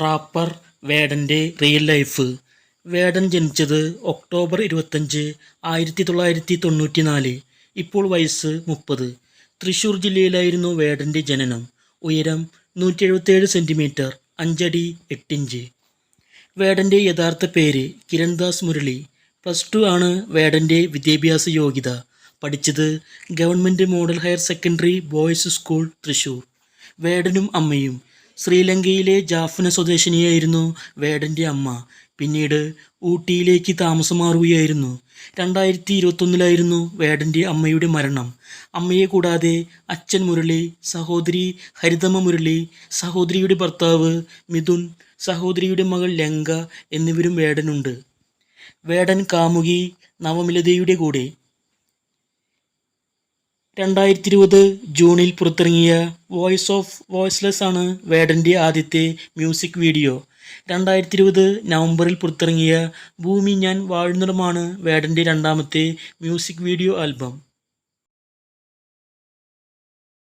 Wrapper വേടന്റെ real life Vedan ജനിച്ചത് October ഇരുപത്തഞ്ച് ആയിരത്തി തൊള്ളായിരത്തി തൊണ്ണൂറ്റി നാല് ഇപ്പോൾ വയസ്സ് മുപ്പത്. തൃശ്ശൂർ ജില്ലയിലായിരുന്നു വേടന്റെ ജനനം. ഉയരം നൂറ്റി എഴുപത്തേഴ് സെന്റിമീറ്റർ അഞ്ചടി എട്ടിഞ്ച്. വേടന്റെ യഥാർത്ഥ പേര് കിരൺദാസ് മുരളി. പ്ലസ് ടു ആണ് വേടന്റെ വിദ്യാഭ്യാസ യോഗ്യത. പഠിച്ചത് government model higher secondary boys school Thrissur വേടനും അമ്മയും ശ്രീലങ്കയിലെ ജാഫ്ന സ്വദേശിനിയായിരുന്നു വേടന്റെ അമ്മ. പിന്നീട് ഊട്ടിയിലേക്ക് താമസം മാറുകയായിരുന്നു രണ്ടായിരത്തി ഇരുപത്തൊന്നിലായിരുന്നു വേടന്റെ അമ്മയുടെ മരണം. അമ്മയെ കൂടാതെ അച്ഛൻ മുരളി സഹോദരി ഹരിതമ്മ മുരളി സഹോദരിയുടെ ഭർത്താവ് മിഥുൻ സഹോദരിയുടെ മകൾ ലങ്ക എന്നിവരും വേടനുണ്ട്. വേടൻ കാമുകി നവമിലതയുടെ കൂടെ രണ്ടായിരത്തി ഇരുപത് ജൂണിൽ പുറത്തിറങ്ങിയ വോയിസ് ഓഫ് വോയിസ്ലെസ് ആണ് വേടന്റെ ആദ്യത്തെ മ്യൂസിക് വീഡിയോ. രണ്ടായിരത്തി ഇരുപത് നവംബറിൽ പുറത്തിറങ്ങിയ ഭൂമി ഞാൻ വാഴുന്നിടമാണ് വേടന്റെ രണ്ടാമത്തെ മ്യൂസിക് വീഡിയോ ആൽബം.